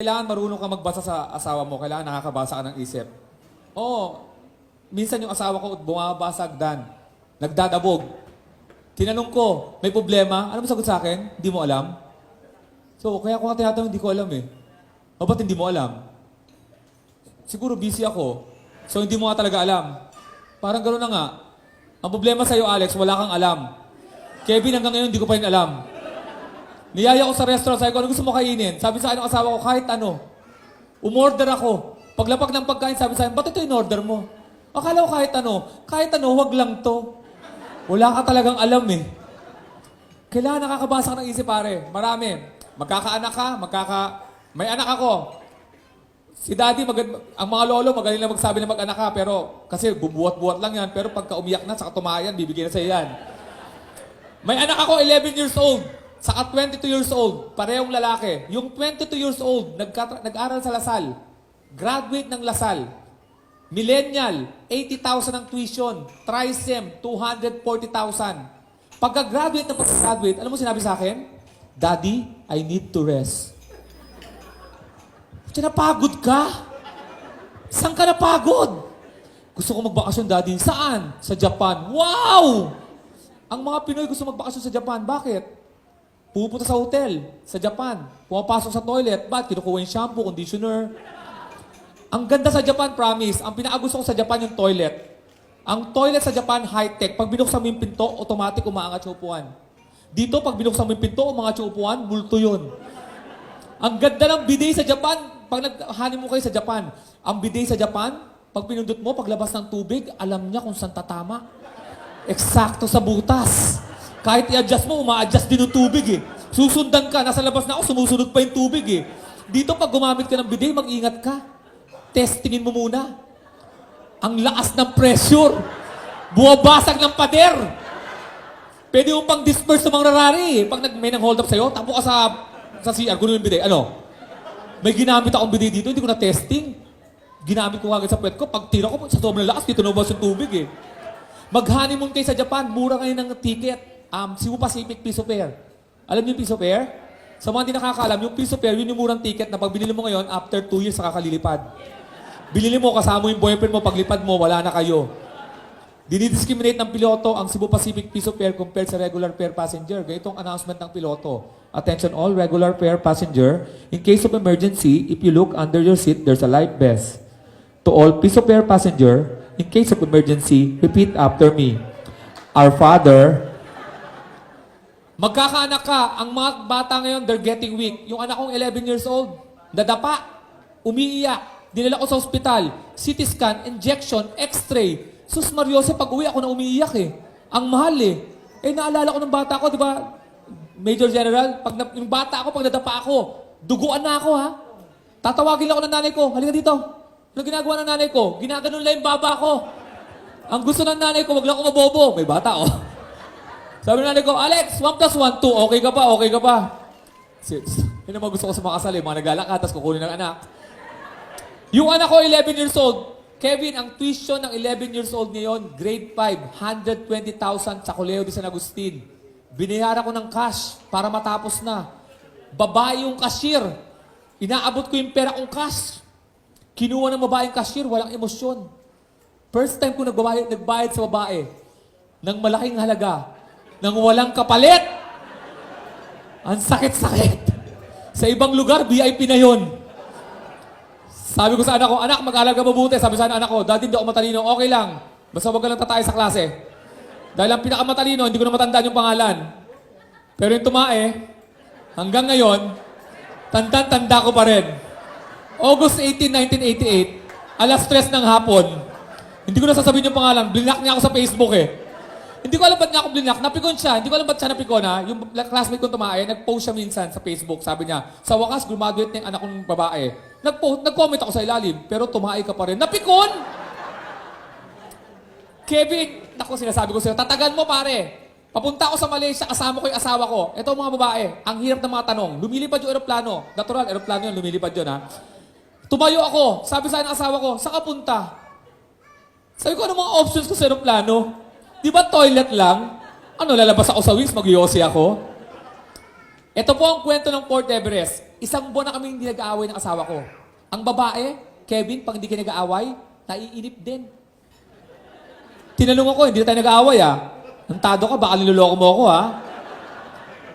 Kailangan marunong ka magbasa sa asawa mo. Kailangan nakakabasa ka ng isip. Oo. Minsan yung asawa ko bumabasag dan. Nagdadabog. Tinanong ko, may problema? Ano mo sagot sa akin? Hindi mo alam? So, kaya ko nga tinatanong, hindi ko alam eh. O ba't hindi mo alam? Siguro busy ako. So, hindi mo nga talaga alam. Parang gano'n na nga. Ang problema sa'yo, Alex, wala kang alam. Kevin, hanggang ngayon, hindi ko pa rin alam. Niyaya ko sa restaurant, sabi ko, ano gusto mo kainin? Sabi sa akin ng asawa ko, kahit ano. Umorder ako. Paglapag ng pagkain, sabi sa akin, ba't ito in order mo? Akala ko kahit ano. Kahit ano, wag lang to. Wala ka talagang alam eh. Kailangan nakakabasa ka ng isip, pare. Marami. Magkakaanak ka, magkaka... May anak ako. Si daddy, magad... ang mga lolo, magaling na magsabi na mag-anak ka, pero kasi bubuhat-buhat lang yan, pero pagka umiyak na, saka tumayan, bibigyan na sa'yo yan. May anak ako, 11 years old. Saka 22 years old. Parehong lalaki. Yung 22 years old, nag-aral sa Lasal. Graduate ng Lasal. Millennial, 80,000 ang tuition. Trisem, 240,000. Pagka-graduate na pagka-graduate, alam mo sinabi sa akin? Daddy, I need to rest. Sinapagod ka? Saan ka napagod? Gusto ko magbakasyon, Daddy. Saan? Sa Japan. Wow! Ang mga Pinoy gusto magbakasyon sa Japan. Bakit? Pupunta sa hotel sa Japan. Pumapasok sa toilet. Ba't? Kinukuha yung shampoo, conditioner. Ang ganda sa Japan, promise. Ang pinakagusto ko sa Japan yung toilet. Ang toilet sa Japan, high-tech. Pag binuksan mo yung pinto, automatic umaangat yung upuan. Dito, pag binuksan mo yung pinto, umangat yung upuan, multo yun. Ang ganda ng bidet sa Japan. Pag naghani mo kayo sa Japan, ang bidet sa Japan, pag pinundot mo, paglabas ng tubig, alam niya kung saan tatama. Eksakto sa butas. Kahit i-adjust mo, uma-adjust din yung tubig eh. Susundan ka, nasa labas na ako, sumusunod pa yung tubig eh. Dito, pag gumamit ka ng bidet, mag-ingat ka. Testingin mo muna. Ang lakas ng pressure. Buwabasag ng pader. Pwede mo pang disperse sa mga rarari. eh. Pag nag, may nang hold up sa'yo, tapo ka sa, sa CR, gulo yung bidet. Ano? May ginamit akong bidet dito, hindi ko na testing. Ginamit ko agad sa puwet ko. Pag tira ko, sa sobrang lakas, dito nabas yung tubig eh. Mag-honeymoon kayo sa Japan, mura kayo ng ticket. Um, Cebu Pacific Piso Fare. Alam niyo yung Piso Fare? Sa mga hindi nakakaalam, yung Piso Fare, yun yung murang ticket na pag binili mo ngayon, after 2 years, saka kalilipad. Binili mo, kasama yung boyfriend mo, paglipad mo, wala na kayo. Dinidiscriminate ng piloto ang Cebu Pacific Piso Fare compared sa regular fare passenger. Ganitong announcement ng piloto. Attention all regular fare passenger. In case of emergency, if you look under your seat, there's a life vest. To all Piso Fare passenger, in case of emergency, repeat after me. Our Father, Magkakaanak ka, ang mga bata ngayon, they're getting weak. Yung anak kong 11 years old, nadapa, umiiyak, dinala ko sa ospital, CT scan, injection, x-ray. Sus Mariose, pag uwi ako na umiiyak eh. Ang mahal eh. Eh naalala ko ng bata ko, di ba, Major General, pag na, yung bata ako, pag nadapa ako, duguan na ako ha. Tatawagin lang ako ng nanay ko, halika dito. Ano ginagawa ng nanay ko? Ginaganon lang yung baba ko. Ang gusto ng nanay ko, wag lang ako mabobo. May bata oh. Sabi nanay ko, Alex, 1 plus 1, 2. Okay ka pa, okay ka pa. Six. Yun ang gusto ko sa mga kasal eh. Mga naglalakad, tapos kukunin ng anak. Yung anak ko, 11 years old. Kevin, ang tuition ng 11 years old ngayon, grade 5, 120,000 sa Coleo de San Agustin. Binayaran ko ng cash para matapos na. Babae yung cashier. Inaabot ko yung pera kong cash. Kinuha ng babaeng cashier, walang emosyon. First time ko nagbayad, nagbayad sa babae ng malaking halaga, ng walang kapalit. Ang sakit-sakit. Sa ibang lugar, VIP na yon. Sabi ko sa anak ko, anak, mag-alaga mabuti. Sabi sa anak ko, dati hindi ako matalino. Okay lang. Basta wag ka lang tatay sa klase. Dahil ang pinakamatalino, hindi ko na matandaan yung pangalan. Pero yung tumae, hanggang ngayon, tanda-tanda ko pa rin. August 18, 1988, alas 3 ng hapon, hindi ko na sasabihin yung pangalan, blinak niya ako sa Facebook eh. Hindi ko alam ba't niya ako blinak, napikon siya, hindi ko alam ba't siya napikon ha. Yung classmate kong tumae, nag-post siya minsan sa Facebook, sabi niya, sa wakas, graduate na yung anak kong babae. Nag-post, nag-comment ako sa ilalim, pero tumae ka pa rin. Napikon! Kevin, naku, sinasabi ko sa'yo, tatagan mo pare. Papunta ako sa Malaysia, kasama ko yung asawa ko. Ito mga babae, ang hirap ng mga tanong. Lumilipad yung aeroplano. Natural, aeroplano yun, lumilipad yun ha. Tumayo ako, sabi sa ng asawa ko, saan ka punta? Sabi ko, ano mga options ko sa aeroplano? Di ba toilet lang? Ano, lalabas ako sa wings, mag ako? Ito po ang kwento ng Port Everest. isang buwan na kaming hindi nag-aaway ng asawa ko. Ang babae, Kevin, pag hindi ka nag-aaway, naiinip din. Tinanong ako, hindi na tayo nag-aaway ah. Nantado ka, baka niloloko mo ako ah.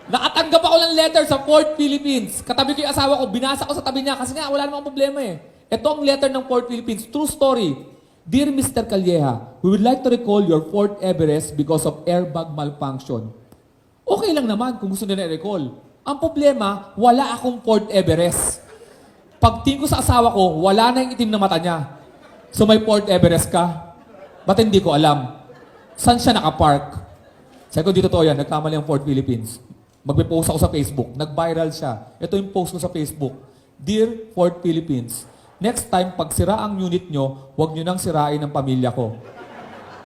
Nakatanggap ako ng letter sa Port Philippines. Katabi ko yung asawa ko, binasa ko sa tabi niya kasi nga wala namang problema eh. Ito ang letter ng Port Philippines. True story. Dear Mr. Calleja, we would like to recall your Fort Everest because of airbag malfunction. Okay lang naman kung gusto nila i-recall. Ang problema, wala akong Fort Everest. Pagtingin ko sa asawa ko, wala na yung itim na mata niya. So may Fort Everest ka? Ba't hindi ko alam? Saan siya nakapark? Sabi ko, dito to yan, nagkamali ang Fort Philippines. Magpe-post ako sa Facebook. Nag-viral siya. Ito yung post ko sa Facebook. Dear Fort Philippines, next time pag sira ang unit nyo, huwag nyo nang sirain ang pamilya ko.